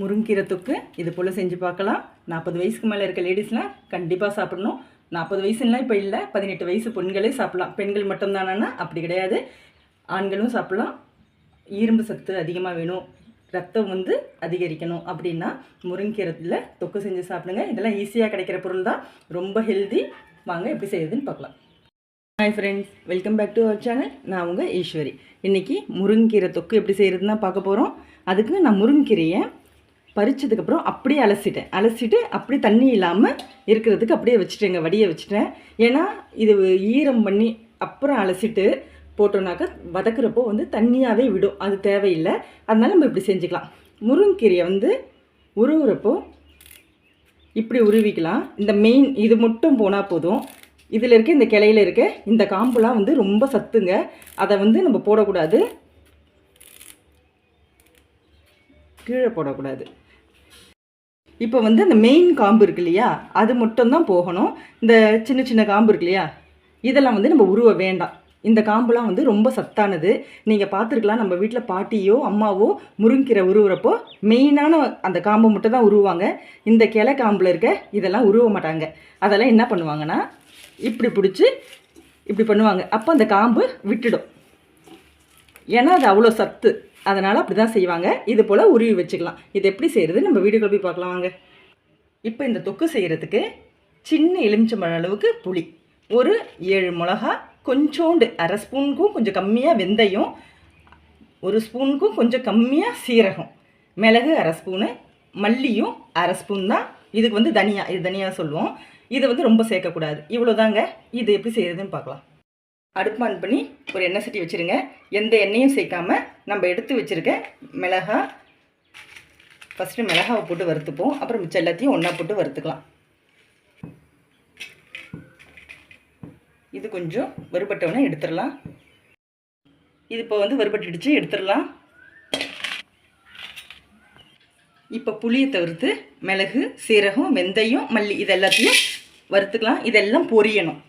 முருங்கீரை தொக்கு இது போல் செஞ்சு பார்க்கலாம். நாற்பது வயசுக்கு மேலே இருக்க லேடிஸ்லாம் கண்டிப்பாக சாப்பிடணும். நாற்பது வயசுலாம் இப்போ இல்லை பதினெட்டு வயசு பெண்களே சாப்பிடலாம். பெண்கள் மட்டும்தானா அப்படி கிடையாது. ஆண்களும் சாப்பிடலாம். இரும்பு சத்து அதிகமாக வேணும். ரத்தம் வந்து அதிகரிக்கணும் அப்படின்னா முருங்கீரத்தில் தொக்கு செஞ்சு சாப்பிடுங்க. இதெல்லாம் ஈஸியாக கிடைக்கிற பொருள் தான். ரொம்ப ஹெல்தி வாங்க எப்படி செய்யுதுன்னு பார்க்கலாம். Hi friends welcome back to our channel நான் உங்கள் ஈஸ்வரி. இன்றைக்கி முருங்கீரை தொக்கு எப்படி செய்கிறதுன்னு தான் பார்க்க போகிறோம் அதுக்கு நான் முருங்கீரையை பறிச்சதுக்கப்புறம் அப்படியே அலசிட்டேன். அலசிட்டு அப்படியே தண்ணி இல்லாமல் இருக்கிறதுக்கு அப்படியே வச்சுட்டேங்க வடியை வச்சுட்டேன். ஏன்னா இது ஈரம் பண்ணி அப்புறம் அலசிட்டு போட்டோம்னாக்கா வதக்குறப்போ வந்து தண்ணியாகவே விடும். அது தேவையில்லை. அதனால் நம்ம இப்படி செஞ்சுக்கலாம். முருங்கீரையை வந்து உருவுறப்போ இப்படி உருவிக்கலாம். இந்த மெயின் இது மட்டும் போனால் போதும். இதில் இருக்க இந்த கிளையில இருக்க இந்த காம்புலாம் வந்து ரொம்ப சத்துங்க. அதை வந்து நம்ம போடக்கூடாது. கீழே போடக்கூடாது. இப்போ வந்து அந்த மெயின் காம்பு இருக்கு இல்லையா அது மட்டும்தான் போகணும். இந்த சின்ன சின்ன காம்பு இருக்கு இல்லையா இதெல்லாம் வந்து நம்ம உருவ வேண்டாம். இந்த காம்புலாம் வந்து ரொம்ப சத்தானது. நீங்கள் பார்த்துருக்கலாம் நம்ம வீட்டில் பாட்டியோ அம்மாவோ முருங்கீரை உருவுறப்போ மெயினான அந்த காம்பு மட்டும் தான் உருவாங்க. இந்த கிளை காம்பில் இருக்க இதெல்லாம் உருவ மாட்டாங்க. அதெல்லாம் என்ன பண்ணுவாங்கன்னா இப்படி பிடிச்சி இப்படி பண்ணுவாங்க. அப்போ அந்த காம்பு விட்டுடும். ஏன்னா அது அவ்வளோ சத்து. அதனால் அப்படி தான் செய்வாங்க. இது போல் உருவி வச்சுக்கலாம். இது எப்படி செய்கிறது நம்ம வீடியோக்குள்ள போய் பார்க்கலாம் வாங்க. இப்போ இந்த தொக்கு செய்கிறதுக்கு சின்ன எலுமிச்சம்பழம் அளவுக்கு புளி ஒரு ஏழு மிளகா கொஞ்சோண்டு அரை ஸ்பூனுக்கும் கொஞ்சம் கம்மியாக வெந்தயம் ஒரு ஸ்பூனுக்கும் கொஞ்சம் கம்மியாக சீரகம் மிளகு அரை ஸ்பூனு மல்லியும் அரை ஸ்பூன் தான். இதுக்கு வந்து தனியா இது தனியாக சொல்லுவோம். இதை வந்து ரொம்ப சேர்க்கக்கூடாது. இவ்வளோதாங்க இது எப்படி செய்கிறதுன்னு பார்க்கலாம். அடுப்பு ஆன் பண்ணி ஒரு எண்ணெய் சட்டி வச்சுருங்க. எந்த எண்ணெயும் சேர்க்காம நம்ம எடுத்து வச்சுருக்க மிளகா ஃபஸ்ட்டு மிளகாவை போட்டு வறுத்துப்போம். அப்புறம் மிச்சம் எல்லாத்தையும் ஒன்றா போட்டு வறுத்துக்கலாம். இது கொஞ்சம் வறுபட்டவொடனே எடுத்துடலாம். இது இப்போ வந்து வறுபட்டுடுச்சு எடுத்துடலாம். இப்போ புளியை தவிர்த்து மிளகு சீரகம் வெந்தயம் மல்லி இது எல்லாத்தையும் வறுத்துக்கலாம். இதெல்லாம் பொரியணும்.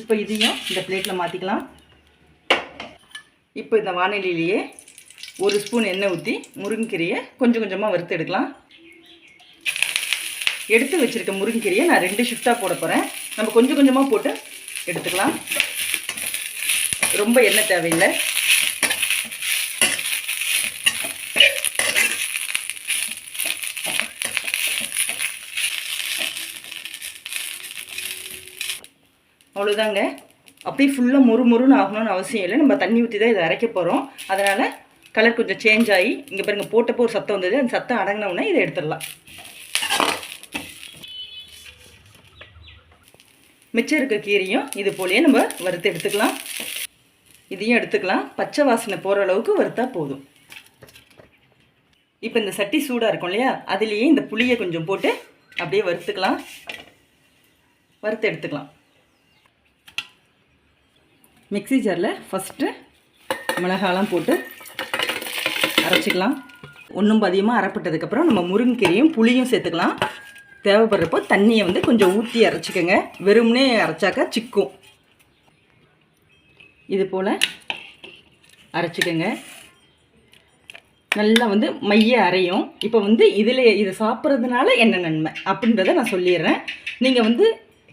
இப்போ இதையும் இந்த பிளேட்டில் மாற்றிக்கலாம் இப்போ இந்த வானிலையிலேயே ஒரு ஸ்பூன் எண்ணெய் ஊற்றி முருங்கைக்கீரையை கொஞ்சம் கொஞ்சமாக வறுத்து எடுக்கலாம். எடுத்து வச்சுருக்க முருங்கீரையை நான் ரெண்டு ஷிஃப்டாக போட போகிறேன் நம்ம கொஞ்சம் கொஞ்சமாக போட்டு எடுத்துக்கலாம். ரொம்ப எண்ணெய் தேவையில்லை. அவ்வளோதாங்க அப்படியே ஃபுல்லாக மொறு மொறுன்னு ஆகணும்னு அவசியம் இல்லை. நம்ம தண்ணி ஊற்றி தான் இதை அரைக்க போகிறோம் அதனால் கலர் கொஞ்சம் சேஞ்ச் ஆகி இங்கே பாருங்கள் போட்டப்போ ஒரு சத்தம் வந்தது. அந்த சத்தம் அடங்கினோம்னா இதை எடுத்துடலாம். மிச்சம் இருக்க கீரையும் இது போலேயே நம்ம வறுத்து எடுத்துக்கலாம். இதையும் எடுத்துக்கலாம். பச்சை வாசனை போகிற அளவுக்கு வறுத்தா போதும். இப்போ இந்த சட்டி சூடாக இருக்கும் இல்லையா? அதுலேயே இந்த புளியை கொஞ்சம் போட்டு அப்படியே வறுத்துக்கலாம். வறுத்து எடுத்துக்கலாம். மிக்ஸி ஜாரில் ஃபஸ்ட்டு மிளகாலாம் போட்டு அரைச்சிக்கலாம். ஒன்றும் பதியமாக அரைப்பட்டதுக்கப்புறம் நம்ம முருங்கீரையும் புளியும் சேர்த்துக்கலாம். தேவைப்படுறப்போ தண்ணியை வந்து கொஞ்சம் ஊற்றி அரைச்சிக்கோங்க. வெறும்னே அரைச்சாக்கா சிக்கும். இது போல் அரைச்சிக்கோங்க. நல்லா வந்து மைய அரையும். இப்போ வந்து இதில் இதை சாப்பிட்றதுனால என்ன நன்மை? அப்படின்றத நான் சொல்லிடுறேன். நீங்கள் வந்து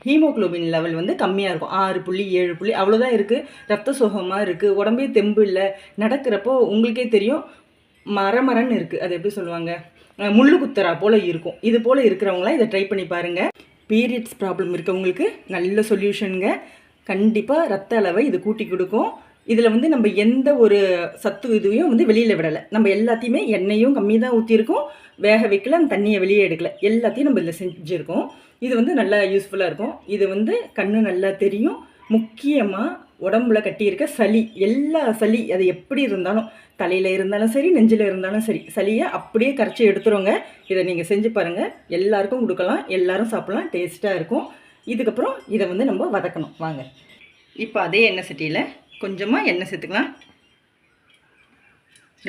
ஹீமோக்ளோபின் லெவல் வந்து கம்மியாக இருக்கும். ஆறு புள்ளி ஏழு புள்ளி அவ்வளோதான் இருக்குது ரத்த சோகமாக இருக்குது உடம்பே தெம்பு இல்லை. நடக்கிறப்போ உங்களுக்கே தெரியும். மரமரன்னு இருக்குது அது எப்படி சொல்லுவாங்க? முள்ளு குத்தரா போல் இருக்கும். இது போல் இருக்கிறவங்களாம் இதை ட்ரை பண்ணி பாருங்கள் பீரியட்ஸ் ப்ராப்ளம் இருக்கவங்களுக்கு நல்ல சொல்யூஷனுங்க கண்டிப்பாக ரத்த அளவை இது கூட்டி கொடுக்கும். இதில் வந்து நம்ம எந்த ஒரு சத்து இதுவையும் வந்து வெளியில் விடலை. நம்ம எல்லாத்தையுமே எண்ணெயும் கம்மி தான் ஊற்றிருக்கோம் வேக வைக்கல அந்த தண்ணியை வெளியே எடுக்கல. எல்லாத்தையும் நம்ம இதில் செஞ்சுருக்கோம். இது வந்து நல்லா யூஸ்ஃபுல்லாக இருக்கும். இது வந்து கண்ணு நல்லா தெரியும். முக்கியமாக உடம்புல கட்டியிருக்க சளி எல்லா சளி அது எப்படி இருந்தாலும் தலையில் இருந்தாலும் சரி நெஞ்சில் இருந்தாலும் சரி சளியை அப்படியே கரைச்சி எடுத்துருங்க. இதை நீங்கள் செஞ்சு பாருங்கள் எல்லாருக்கும் கொடுக்கலாம். எல்லாரும் சாப்பிட்லாம். டேஸ்ட்டாக இருக்கும். இதுக்கப்புறம் இதை வந்து நம்ம வதக்கணும். வாங்க. இப்போ அதே எண்ணெய் சட்டியில் கொஞ்சமாக எண்ணெய் சேர்த்துக்கலாம்.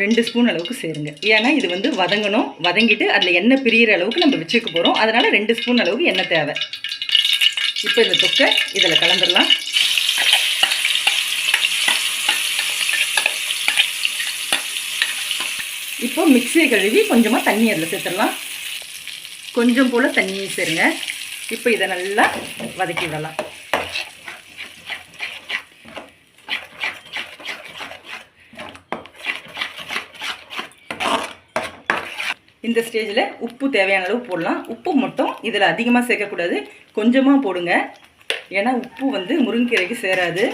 ரெண்டு ஸ்பூன் அளவுக்கு சேருங்க. ஏன்னா இது வந்து வதங்கணும். வதங்கிட்டு அதில் எண்ணெய் பிரியிற அளவுக்கு நம்ம வச்சுக்க போகிறோம் அதனால் ரெண்டு ஸ்பூன் அளவுக்கு எண்ணெய் தேவை. இப்போ இந்த தொக்கை இதில் கலந்துடலாம். இப்போ மிக்சியை கழுவி கொஞ்சமாக தண்ணி அதில் சேர்த்துடலாம். கொஞ்சம் போல் தண்ணி சேருங்க. இப்போ இதை நல்லா வதக்கி விடலாம். இந்த ஸ்டேஜில் உப்பு தேவையான அளவு போடலாம். உப்பு மட்டும் இதில் அதிகமாக சேர்க்கக்கூடாது. கொஞ்சமாக போடுங்க. ஏன்னா உப்பு வந்து முருங்கைக்கீரைக்கு சேராது.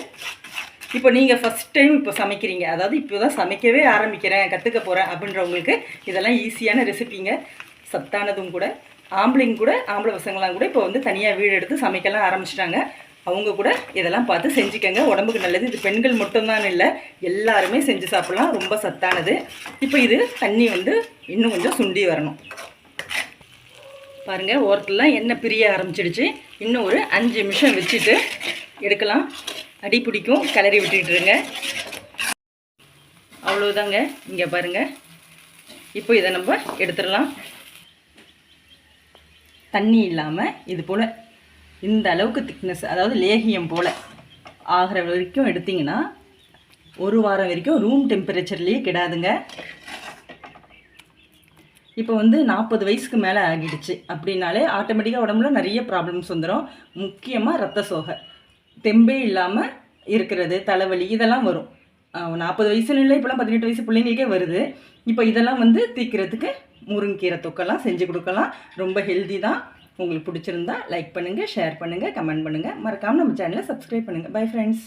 இப்போ நீங்கள் ஃபஸ்ட் டைம் இப்போ சமைக்கிறீங்க. அதாவது இப்போ தான் சமைக்கவே ஆரம்பிக்கிறேன் கற்றுக்க போகிறேன் அப்படின்றவங்களுக்கு இதெல்லாம் ஈஸியான ரெசிபிங்க சத்தானதும் கூட ஆம்பளைங்க கூட ஆம்பளை பசங்களாம் கூட இப்போ வந்து தனியாக வீடு எடுத்து சமைக்கலாம் ஆரம்பிச்சிட்டாங்க. அவங்க கூட இதெல்லாம் பார்த்து செஞ்சுக்கோங்க. உடம்புக்கு நல்லது. இது பெண்கள் மட்டும்தான் இல்லை எல்லாருமே செஞ்சு சாப்பிட்லாம். ரொம்ப சத்தானது. இப்போ இது தண்ணி வந்து இன்னும் கொஞ்சம் சுண்டி வரணும். பாருங்கள் ஓரத்துலாம் எண்ணெய் பிரிய ஆரம்பிச்சிடுச்சு. இன்னும் ஒரு அஞ்சு நிமிஷம் வச்சுட்டு எடுக்கலாம். அடி பிடிக்கும். கிளறி விட்டுட்டுருங்க அவ்வளோதாங்க இங்கே பாருங்கள் இப்போ இதை நம்ம எடுத்துடலாம். தண்ணி இல்லாமல் இது போல் இந்த அளவுக்கு திக்னஸ் அதாவது லேகியம் போல் ஆகிற வரைக்கும் எடுத்திங்கன்னா ஒரு வாரம் வரைக்கும் ரூம் டெம்பரேச்சர்லேயே கிடாதுங்க. இப்போ வந்து நாற்பது வயசுக்கு மேலே ஆகிடுச்சு. அப்படின்னாலே ஆட்டோமேட்டிக்காக உடம்புல நிறைய ப்ராப்ளம்ஸ் வந்துடும் முக்கியமாக ரத்த சோகை. தெம்பே இல்லாமல் இருக்கிறது தலைவலி இதெல்லாம் வரும். நாற்பது வயசுல இல்லை இப்போலாம் பதினெட்டு வயசு பிள்ளைங்களுக்கே வருது. இப்போ இதெல்லாம் வந்து தீக்கிறதுக்கு முருங்கீரை தொக்கெல்லாம் செஞ்சு கொடுக்கலாம். ரொம்ப ஹெல்தி தான். உங்களுக்கு பிடிச்சிருந்தா லைக் பண்ணுங்கள் ஷேர் பண்ணுங்கள் கமெண்ட் பண்ணுங்கள் மறக்காமல் நம்ம சேனலை சப்ஸ்கிரைப் பண்ணுங்கள் பை ஃப்ரெண்ட்ஸ்